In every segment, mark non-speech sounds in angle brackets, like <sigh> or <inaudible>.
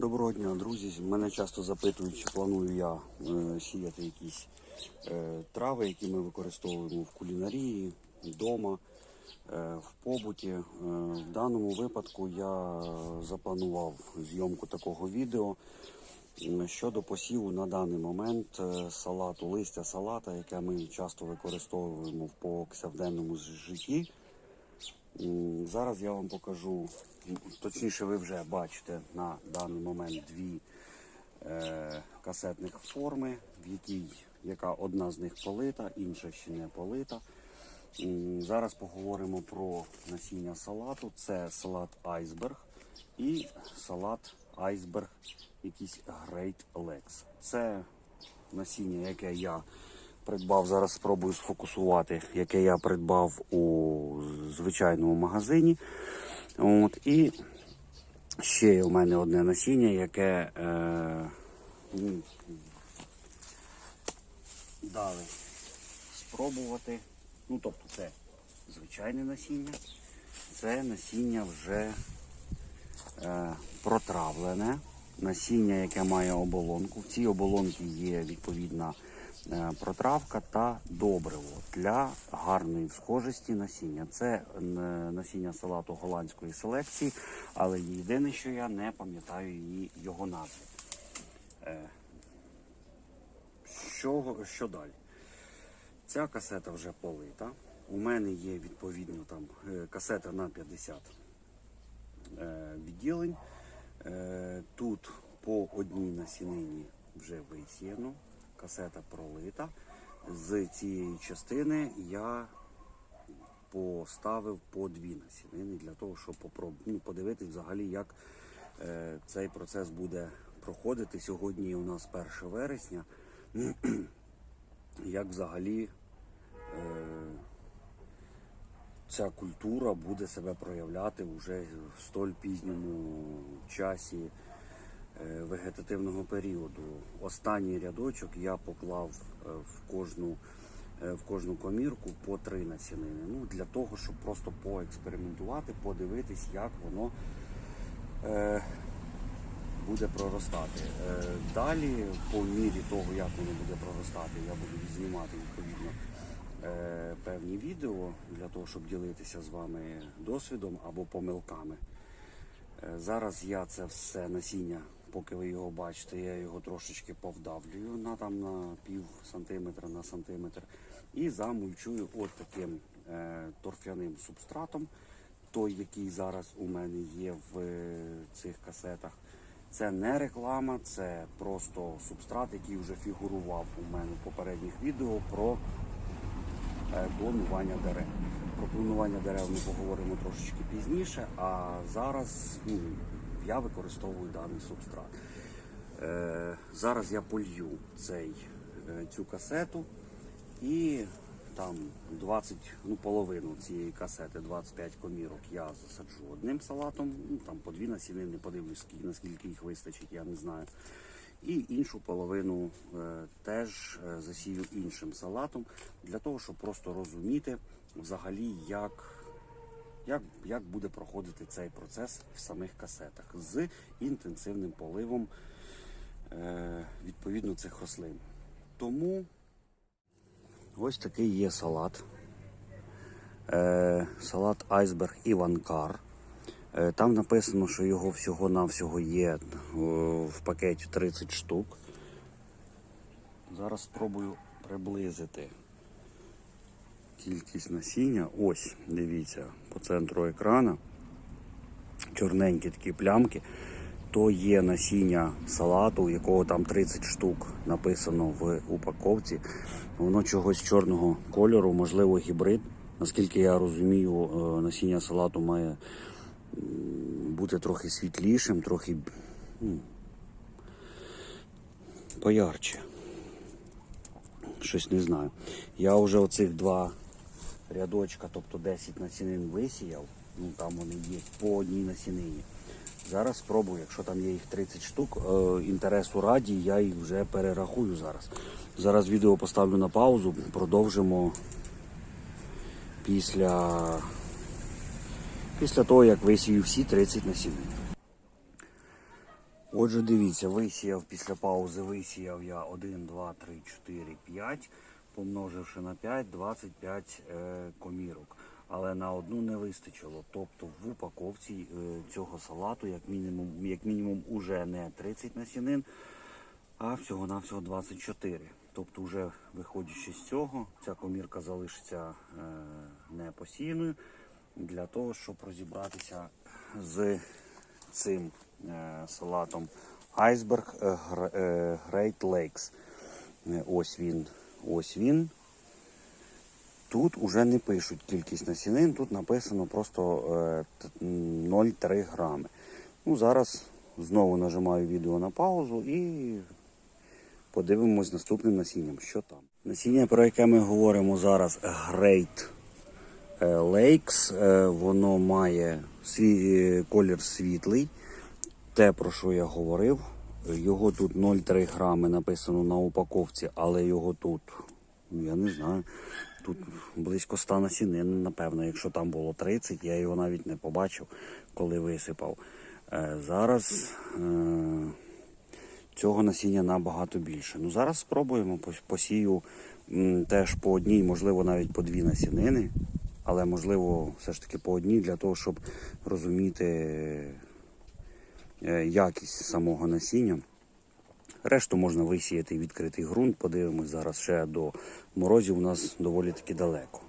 Доброго дня, друзі. Мене часто запитують, чи планую я е, сіяти якісь е, трави, які ми використовуємо в кулінарії, вдома, е, в побуті. В даному випадку я запланував зйомку такого відео щодо посіву на даний момент салату, листя салата, яке ми часто використовуємо в повсякденному житті. Зараз я вам покажу, точніше, ви вже бачите на даний момент дві е, касетних форми, в якій яка одна з них полита, інша ще не полита. Зараз поговоримо про насіння салату. Це салат айсберг і салат айсберг, якийсь Great Lex. Це насіння, яке я придбав, зараз спробую сфокусувати, яке я придбав у звичайному магазині. От, і ще є у мене одне насіння, яке е, дали спробувати. Ну, тобто це звичайне насіння, це насіння вже е, протравлене. Насіння, яке має оболонку. В цій оболонці є відповідна е, протравка та добриво для гарної схожості насіння. Це е, насіння салату голландської селекції, але єдине, що я не пам'ятаю його назви. Е, що, що далі? Ця касета вже полита. У мене є відповідно там касета на 50 е, відділень. Е, Тут по одній насінині вже висіяно, касета пролита. З цієї частини я поставив по дві насінини для того, щоб ну, подивитись взагалі, як е, цей процес буде проходити. Сьогодні у нас 1 вересня. <clears throat> як взагалі е, ця культура буде себе проявляти вже в столь пізньому часі е, вегетативного періоду. Останній рядочок я поклав е, в кожну, е, в кожну комірку по три насінини. Ну, для того, щоб просто поекспериментувати, подивитись, як воно е, буде проростати. Е, Далі, по мірі того, як воно буде проростати, я буду знімати відповідно певні відео для того, щоб ділитися з вами досвідом або помилками. Е, Зараз я це все насіння, поки ви його бачите, я його трошечки повдавлюю на там на пів сантиметра на сантиметр і замульчую от таким е, торфяним субстратом, той, який зараз у мене є в е, цих касетах. Це не реклама, це просто субстрат, який вже фігурував у мене в попередніх відео про е, клонування дерев. Про клонування дерев ми поговоримо трошечки пізніше, а зараз ну, я використовую даний субстрат. Е, зараз я полью цей, е, цю касету і там 20, ну половину цієї касети, 25 комірок я засаджу одним салатом, ну там по дві насінини, подивлюсь, наскільки їх вистачить, я не знаю. І іншу половину е, теж е, засію іншим салатом для того, щоб просто розуміти взагалі, як, як, як буде проходити цей процес в самих касетах з інтенсивним поливом е, відповідно цих рослин. Тому ось такий є салат. Салат Айсберг Іванкар. Е, Там написано, що його всього-навсього є е, в пакеті 30 штук. Зараз спробую приблизити кількість насіння. Ось, дивіться, по центру екрана. Чорненькі такі плямки. То є насіння салату, якого там 30 штук написано в упаковці. Воно чогось чорного кольору, можливо, гібрид. Наскільки я розумію, е, насіння салату має бути трохи світлішим, трохи поярче. Щось не знаю. Я вже оцих два рядочка, тобто 10 насінин висіяв. Ну там вони є по одній насінині. Зараз спробую, якщо там є їх 30 штук, е, інтересу раді, я їх вже перерахую зараз. Зараз відео поставлю на паузу, продовжимо після, після того, як висію всі 30 насінин. Отже, дивіться, висіяв після паузи, висіяв я 1, 2, 3, 4, 5, помноживши на 5, 25 е, комірок. Але на одну не вистачило. Тобто в упаковці е, цього салату, як мінімум, як мінімум, уже не 30 насінин, а всього-навсього 24. Тобто, вже виходячи з цього, ця комірка залишиться е, непосійною для того, щоб розібратися з цим е, салатом Iceberg е, е, Great Lakes. Ось він. Ось він. Тут уже не пишуть кількість насінин, тут написано просто е, т- м, 0,3 грами. Ну, зараз знову нажимаю відео на паузу і подивимось наступним насінням, що там. Насіння, про яке ми говоримо зараз, Great Lakes. Е, Воно має свій е, колір світлий. Те, про що я говорив. Його тут 0,3 грами написано на упаковці, але його тут, ну, я не знаю, тут близько 100 насінин, напевно. Якщо там було 30, я його навіть не побачив, коли висипав. Е, Зараз е, цього насіння набагато більше. Ну зараз спробуємо посію теж по одній, можливо, навіть по дві насінини, але можливо, все ж таки по одній для того, щоб розуміти е, якість самого насіння. Решту можна висіяти відкритий ґрунт. Подивимось зараз ще до морозів у нас доволі таки далеко.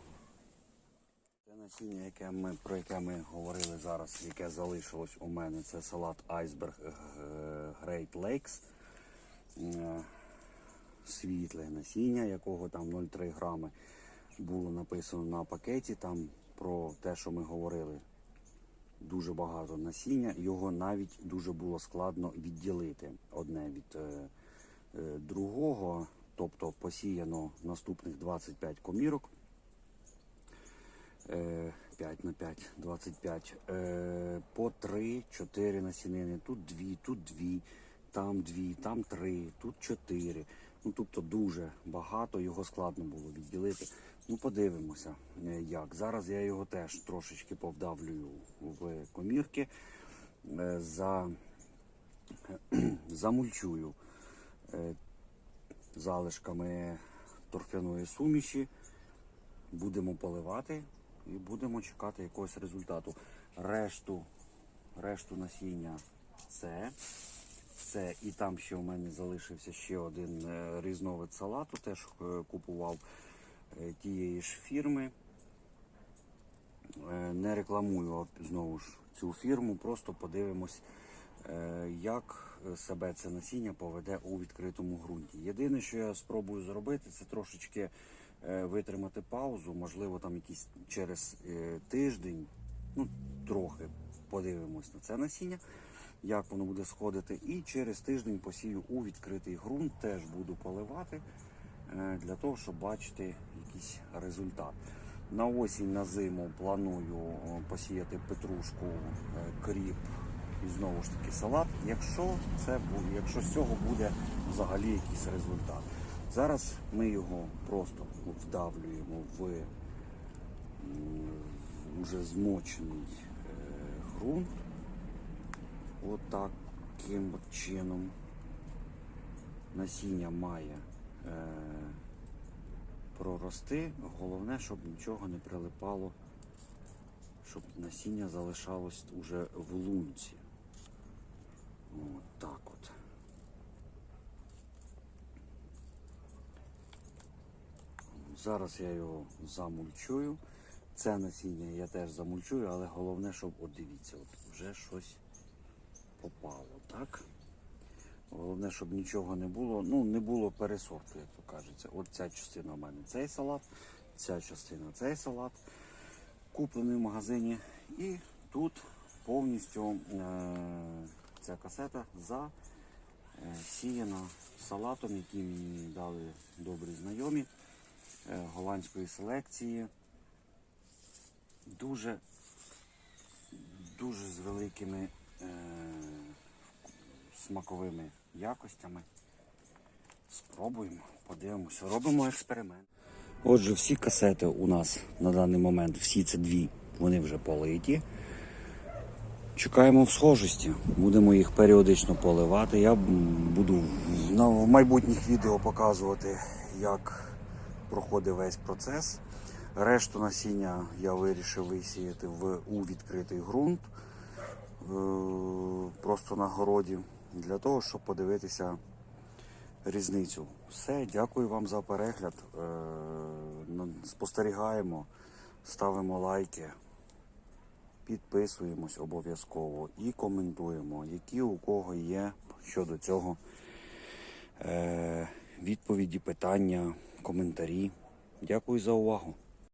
Це насіння, яке ми, про яке ми говорили зараз, яке залишилось у мене, це салат Iceberg е, Great Lakes. Е, Світле насіння, якого там 0,3 грами було написано на пакеті. Там про те, що ми говорили, дуже багато насіння. Його навіть дуже було складно відділити одне від е, е, другого. Тобто посіяно наступних 25 комірок. Е, 5 на 5, 25. Е, по 3-4 насінини. Тут 2, тут 2, там 2, там 3, тут 4. Ну, тобто дуже багато, його складно було відділити. Ну, подивимося, е, як. Зараз я його теж трошечки повдавлюю в комірки. Е, за, <clears throat> замульчую е, залишками торфяної суміші. Будемо поливати і будемо чекати якогось результату. Решту, решту насіння це. Це і там ще у мене залишився ще один е, різновид салату, теж е, купував е, тієї ж фірми. Не рекламую знову ж цю фірму, просто подивимось, як себе це насіння поведе у відкритому ґрунті. Єдине, що я спробую зробити, це трошечки витримати паузу, можливо, там якийсь через тиждень, ну трохи подивимось на це насіння, як воно буде сходити. І через тиждень посію у відкритий ґрунт, теж буду поливати е, для того, щоб бачити якийсь результат. На осінь, на зиму планую посіяти петрушку, е, кріп і знову ж таки салат. Якщо це якщо з цього буде взагалі якийсь результат. Зараз ми його просто вдавлюємо в м, уже змочений е, ґрунт. Отаким от чином. Насіння має е, прорости. Головне, щоб нічого не прилипало, щоб насіння залишалось уже в лунці. От от. Зараз я його замульчую. Це насіння я теж замульчую, але головне, щоб от дивіться, от вже щось попало, так? Головне, щоб нічого не було. Ну, не було пересорту, як то кажеться. От ця частина у мене цей салат, ця частина цей салат, куплений в магазині. І тут повністю е- ця касета засіяна салатом, який мені дали добрі знайомі е, голландської селекції. Дуже, дуже з великими е- смаковими якостями. Спробуємо, подивимося, робимо експеримент. Отже, всі касети у нас на даний момент, всі це дві, вони вже политі. Чекаємо в схожості. Будемо їх періодично поливати. Я буду в- майбутніх відео показувати, як проходить весь процес. Решту насіння я вирішив висіяти в, у відкритий ґрунт е, просто на городі, для того, щоб подивитися різницю. Все, дякую вам за перегляд. Е, Спостерігаємо, ставимо лайки, підписуємось обов'язково і коментуємо, які у кого є щодо цього е, відповіді, питання, коментарі. Дякую за увагу.